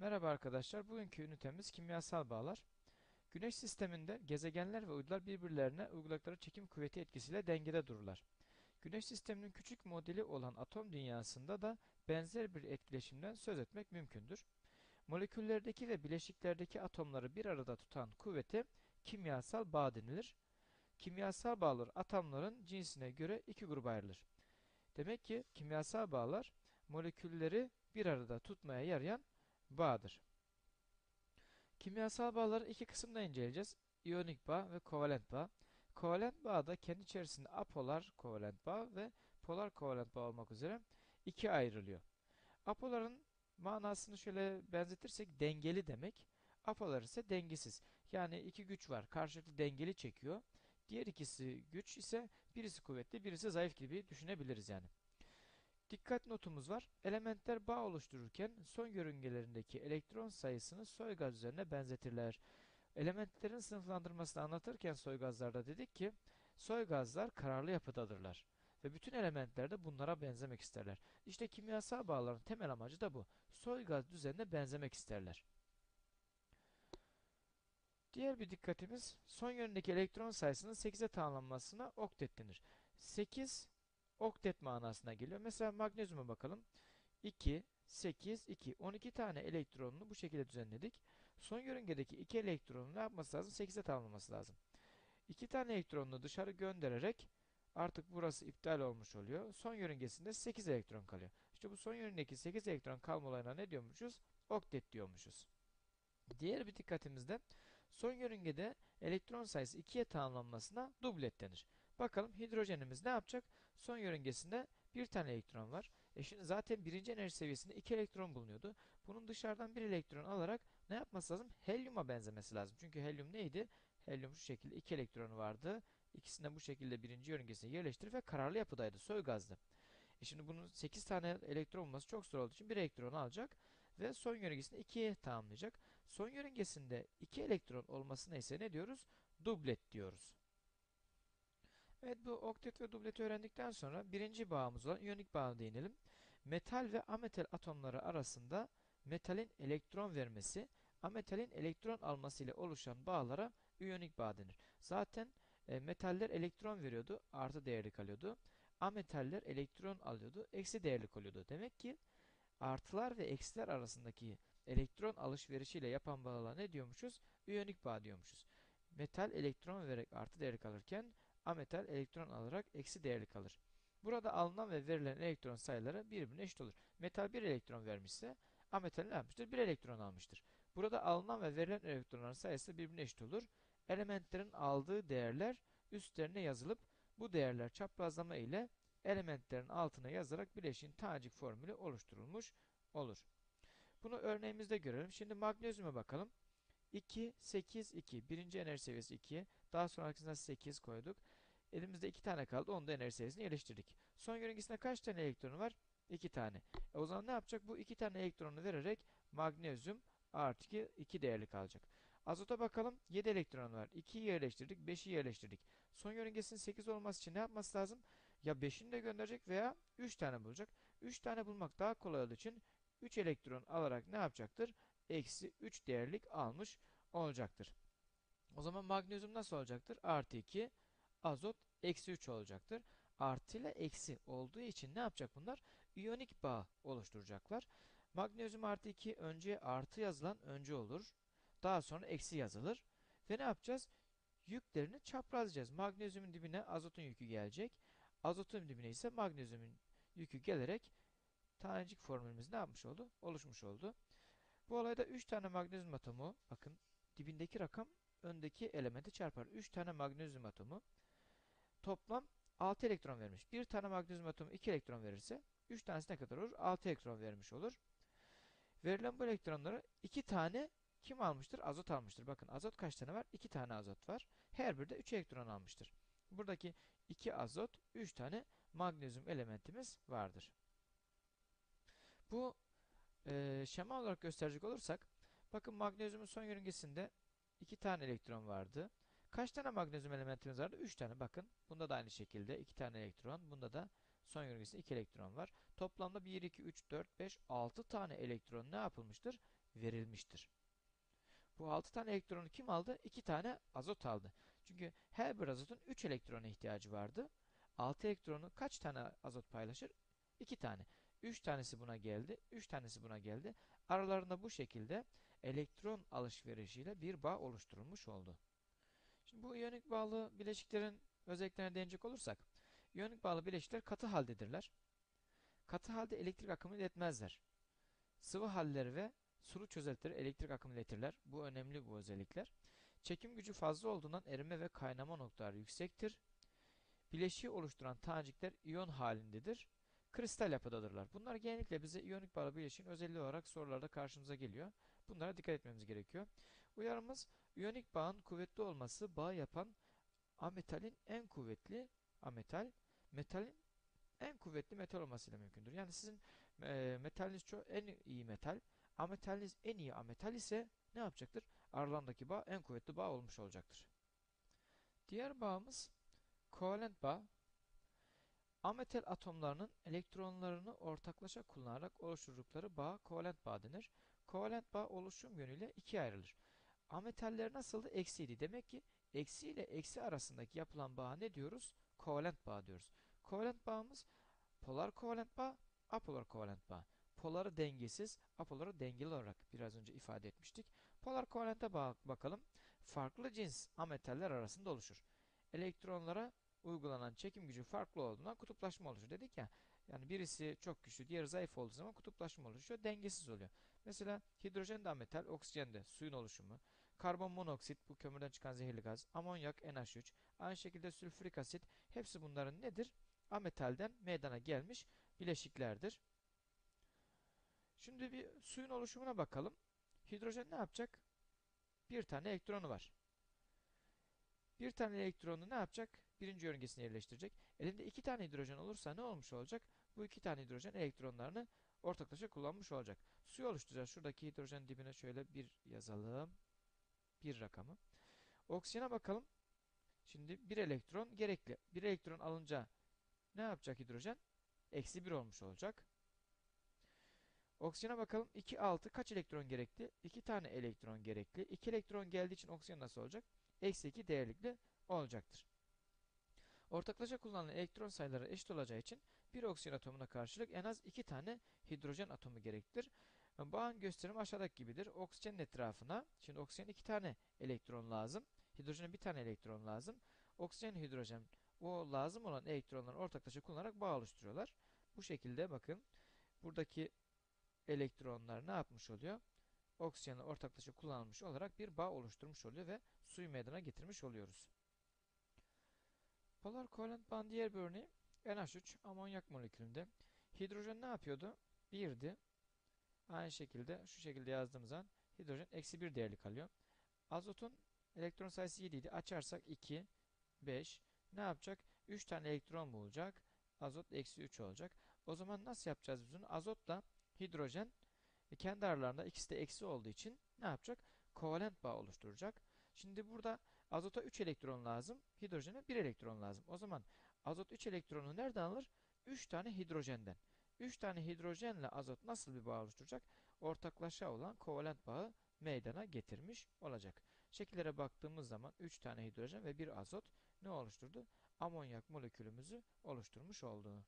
Merhaba arkadaşlar. Bugünkü ünitemiz kimyasal bağlar. Güneş sisteminde gezegenler ve uydular birbirlerine uyguladıkları çekim kuvveti etkisiyle dengede dururlar. Güneş sisteminin küçük modeli olan atom dünyasında da benzer bir etkileşimden söz etmek mümkündür. Moleküllerdeki ve bileşiklerdeki atomları bir arada tutan kuvvete kimyasal bağ denilir. Kimyasal bağlar atomların cinsine göre iki gruba ayrılır. Demek ki kimyasal bağlar molekülleri bir arada tutmaya yarayan bağdır. Kimyasal bağları iki kısımda inceleyeceğiz. İyonik bağ ve kovalent bağ. Kovalent bağ da kendi içerisinde apolar kovalent bağ ve polar kovalent bağ olmak üzere ikiye ayrılıyor. Apoların manasını şöyle benzetirsek dengeli demek. Apolar ise dengesiz. Yani iki güç var. Karşılıklı dengeli çekiyor. Diğer ikisi güç ise birisi kuvvetli, birisi zayıf gibi düşünebiliriz yani. Dikkat notumuz var. Elementler bağ oluştururken son yörüngelerindeki elektron sayısını soy gaz üzerine benzetirler. Elementlerin sınıflandırmasını anlatırken soy gazlarda dedik ki soy gazlar kararlı yapıdadırlar. Ve bütün elementler de bunlara benzemek isterler. İşte kimyasal bağların temel amacı da bu. Soy gaz düzenine benzemek isterler. Diğer bir dikkatimiz son yönündeki elektron sayısının 8'e tamamlanmasına oktet denir. 8 oktet manasına geliyor. Mesela magnezyuma bakalım. 2, 8, 2. 12 tane elektronunu bu şekilde düzenledik. Son yörüngedeki 2 elektronun ne yapması lazım? 8'e tamamlaması lazım. 2 tane elektronunu dışarı göndererek artık burası iptal olmuş oluyor. Son yörüngesinde 8 elektron kalıyor. İşte bu son yörüngedeki 8 elektron kalma olayına ne diyormuşuz? Oktet diyormuşuz. Diğer bir dikkatimizde son yörüngede elektron sayısı 2'ye tamamlanmasına dublet denir. Bakalım hidrojenimiz ne yapacak? Son yörüngesinde bir tane elektron var. E şimdi zaten birinci enerji seviyesinde iki elektron bulunuyordu. Bunun dışarıdan bir elektron alarak ne yapması lazım? Helyuma benzemesi lazım. Çünkü helyum neydi? Helyum şu şekilde iki elektronu vardı. İkisini de bu şekilde birinci yörüngesine yerleştirip ve kararlı yapıdaydı. Soy gazdı. E şimdi bunun 8 tane elektron bulması çok zor olduğu için bir elektron alacak ve son yörüngesinde 2'ye tamamlayacak. Son yörüngesinde 2 elektron olması neyse ne diyoruz? Dublet diyoruz. Evet bu oktet ve dubleti öğrendikten sonra birinci bağımız olan iyonik bağa değinelim. Metal ve ametal atomları arasında metalin elektron vermesi, ametalin elektron alması ile oluşan bağlara iyonik bağ denir. Zaten e, metaller elektron veriyordu, artı değerli kalıyordu. Ametaller elektron alıyordu, eksi değerli kalıyordu. Demek ki artılar ve eksiler arasındaki elektron alışverişiyle yapan bağlara ne diyormuşuz? İyonik bağ diyormuşuz. Metal elektron vererek artı değerli kalırken ametal elektron alarak eksi değerli kalır. Burada alınan ve verilen elektron sayıları birbirine eşit olur. Metal 1 elektron vermişse ametal ne yapmıştır? 1 elektron almıştır. Burada alınan ve verilen elektronların sayısı birbirine eşit olur. Elementlerin aldığı değerler üstlerine yazılıp bu değerler çaprazlama ile elementlerin altına yazarak bileşiğin tanecik formülü oluşturulmuş olur. Bunu örneğimizde görelim. Şimdi magnezyuma bakalım. 2, 8, 2. Birinci enerji seviyesi 2. Daha sonrakisinde 8 koyduk. Elimizde 2 tane kaldı. Onu da enerji seviyesine yerleştirdik. Son yörüngesinde kaç tane elektronu var? 2 tane. E o zaman ne yapacak? Bu 2 tane elektronu vererek magnezyum artı 2, 2 değerli kalacak. Azota bakalım. 7 elektron var. 2'yi yerleştirdik. 5'i yerleştirdik. Son yörüngesinin 8 olması için ne yapması lazım? Ya 5'ini de gönderecek veya 3 tane bulacak. 3 tane bulmak daha kolay olduğu için 3 elektron alarak ne yapacaktır? eksi 3 değerlik almış olacaktır. O zaman magnezyum nasıl olacaktır? Artı 2, azot eksi 3 olacaktır. Artı ile eksi olduğu için ne yapacak bunlar? İyonik bağ oluşturacaklar. Magnezyum artı 2 önce artı yazılan önce olur. Daha sonra eksi yazılır. Ve ne yapacağız? Yüklerini çaprazlayacağız. Magnezyumun dibine azotun yükü gelecek. Azotun dibine ise magnezyumun yükü gelerek tanecik formülümüz ne yapmış oldu? Oluşmuş oldu. Bu olayda 3 tane magnezyum atomu, bakın dibindeki rakam öndeki elementi çarpar. 3 tane magnezyum atomu toplam 6 elektron vermiş. Bir tane magnezyum atomu 2 elektron verirse 3 tanesi ne kadar olur? 6 elektron vermiş olur. Verilen bu elektronları 2 tane kim almıştır? Azot almıştır. Bakın azot kaç tane var? 2 tane azot var. Her biri de 3 elektron almıştır. Buradaki 2 azot, 3 tane magnezyum elementimiz vardır. Bu e, şema olarak gösterecek olursak bakın magnezyumun son yörüngesinde 2 tane elektron vardı. Kaç tane magnezyum elementimiz vardı? 3 tane. Bakın bunda da aynı şekilde 2 tane elektron. Bunda da son yörüngesinde 2 elektron var. Toplamda 1, 2, 3, 4, 5, 6 tane elektron ne yapılmıştır? verilmiştir. Bu 6 tane elektronu kim aldı? 2 tane azot aldı. Çünkü her bir azotun 3 elektrona ihtiyacı vardı. 6 elektronu kaç tane azot paylaşır? 2 tane. 3 tanesi buna geldi, 3 tanesi buna geldi. Aralarında bu şekilde elektron alışverişiyle bir bağ oluşturulmuş oldu. Şimdi bu iyonik bağlı bileşiklerin özelliklerine değinecek olursak, iyonik bağlı bileşikler katı haldedirler. Katı halde elektrik akımı iletmezler. Sıvı halleri ve sulu çözeltileri elektrik akımı iletirler. Bu önemli bu özellikler. Çekim gücü fazla olduğundan erime ve kaynama noktaları yüksektir. Bileşiği oluşturan tanecikler iyon halindedir. Kristal yapıdadırlar. Bunlar genellikle bize iyonik bağlı bileşiğin özelliği olarak sorularda karşımıza geliyor. Bunlara dikkat etmemiz gerekiyor. Uyarımız iyonik bağın kuvvetli olması bağ yapan ametalin en kuvvetli ametal, metalin en kuvvetli metal olmasıyla mümkündür. Yani sizin e, metaliniz çok en iyi metal, ametaliniz en iyi ametal ise ne yapacaktır? Aralarındaki bağ en kuvvetli bağ olmuş olacaktır. Diğer bağımız kovalent bağ. Ametal atomlarının elektronlarını ortaklaşa kullanarak oluşturdukları bağ kovalent bağ denir. Kovalent bağ oluşum yönüyle ikiye ayrılır. Ametaller nasıldı? Eksiydi. Demek ki eksi ile eksi arasındaki yapılan bağ ne diyoruz? Kovalent bağ diyoruz. Kovalent bağımız polar kovalent bağ, apolar kovalent bağ. Poları dengesiz, apoları dengeli olarak biraz önce ifade etmiştik. Polar kovalente bağ bakalım. Farklı cins ametaller arasında oluşur. Elektronlara uygulanan çekim gücü farklı olduğundan kutuplaşma oluşur dedik ya. Yani birisi çok güçlü, diğeri zayıf olduğu zaman kutuplaşma oluşuyor, dengesiz oluyor. Mesela hidrojen de ametal, oksijen de suyun oluşumu, karbon monoksit bu kömürden çıkan zehirli gaz, amonyak NH3, aynı şekilde sülfürik asit hepsi bunların nedir? Ametalden meydana gelmiş bileşiklerdir. Şimdi bir suyun oluşumuna bakalım. Hidrojen ne yapacak? Bir tane elektronu var. Bir tane elektronu ne yapacak? Birinci yörüngesine yerleştirecek. Elinde iki tane hidrojen olursa ne olmuş olacak? Bu iki tane hidrojen elektronlarını ortaklaşa kullanmış olacak. Suyu oluşturacağız. Şuradaki hidrojen dibine şöyle bir yazalım. Bir rakamı. Oksijene bakalım. Şimdi bir elektron gerekli. Bir elektron alınca ne yapacak hidrojen? Eksi bir olmuş olacak. Oksijene bakalım. 2, 6 kaç elektron gerekli? 2 tane elektron gerekli. 2 elektron geldiği için oksijen nasıl olacak? Eksi 2 değerlikli olacaktır. Ortaklaşa kullanılan elektron sayıları eşit olacağı için bir oksijen atomuna karşılık en az 2 tane hidrojen atomu gerektir. Bağın gösterimi aşağıdaki gibidir. Oksijenin etrafına, şimdi oksijen 2 tane elektron lazım. Hidrojene bir tane elektron lazım. Oksijen, hidrojen o lazım olan elektronları ortaklaşa kullanarak bağ oluşturuyorlar. Bu şekilde bakın buradaki elektronlar ne yapmış oluyor? Oksijenle ortaklaşa kullanılmış olarak bir bağ oluşturmuş oluyor ve suyu meydana getirmiş oluyoruz. Polar kovalent bağın diğer bir örneği NH3 amonyak molekülünde. Hidrojen ne yapıyordu? 1'di. Aynı şekilde şu şekilde yazdığımız zaman hidrojen eksi 1 değerli kalıyor. Azotun elektron sayısı 7 idi. Açarsak 2, 5. Ne yapacak? 3 tane elektron bulacak. Azot eksi 3 olacak. O zaman nasıl yapacağız biz bunu? Azotla hidrojen e, kendi aralarında ikisi de eksi olduğu için ne yapacak? Kovalent bağ oluşturacak. Şimdi burada azota 3 elektron lazım. Hidrojene 1 elektron lazım. O zaman azot 3 elektronu nereden alır? 3 tane hidrojenden. 3 tane hidrojenle azot nasıl bir bağ oluşturacak? Ortaklaşa olan kovalent bağı meydana getirmiş olacak. Şekillere baktığımız zaman 3 tane hidrojen ve 1 azot ne oluşturdu? Amonyak molekülümüzü oluşturmuş oldu.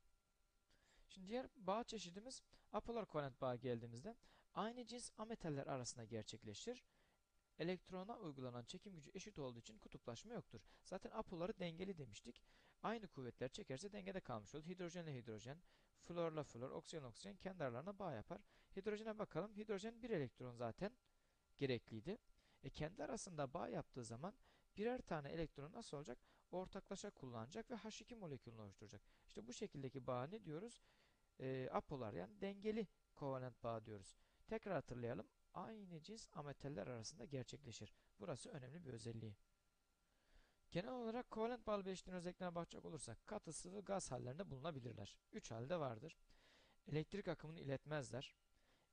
Şimdi diğer bağ çeşidimiz apolar kovalent bağı geldiğimizde aynı cins ametaller arasında gerçekleşir. Elektrona uygulanan çekim gücü eşit olduğu için kutuplaşma yoktur. Zaten apoları dengeli demiştik. Aynı kuvvetler çekerse dengede kalmış olur. Hidrojenle hidrojen, florla flor, oksijen oksijen kendi aralarına bağ yapar. Hidrojene bakalım. Hidrojen bir elektron zaten gerekliydi. E kendi arasında bağ yaptığı zaman birer tane elektron nasıl olacak? Ortaklaşa kullanacak ve H2 molekülünü oluşturacak. İşte bu şekildeki bağ ne diyoruz? E, apolar yani dengeli kovalent bağ diyoruz. Tekrar hatırlayalım. Aynı cins ametaller arasında gerçekleşir. Burası önemli bir özelliği. Genel olarak kovalent bağlı bileşiklerin özelliklerine bakacak olursak katı, sıvı, gaz hallerinde bulunabilirler. Üç halde vardır. Elektrik akımını iletmezler.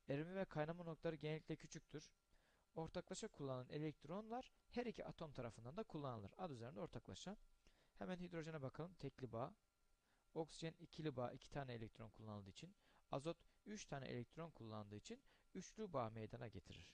Erime ve kaynama noktaları genellikle küçüktür. Ortaklaşa kullanılan elektronlar her iki atom tarafından da kullanılır. Ad üzerinde ortaklaşa. Hemen hidrojene bakalım. Tekli bağ. Oksijen ikili bağ. iki tane elektron kullanıldığı için. Azot 3 tane elektron kullandığı için üçlü bağ meydana getirir.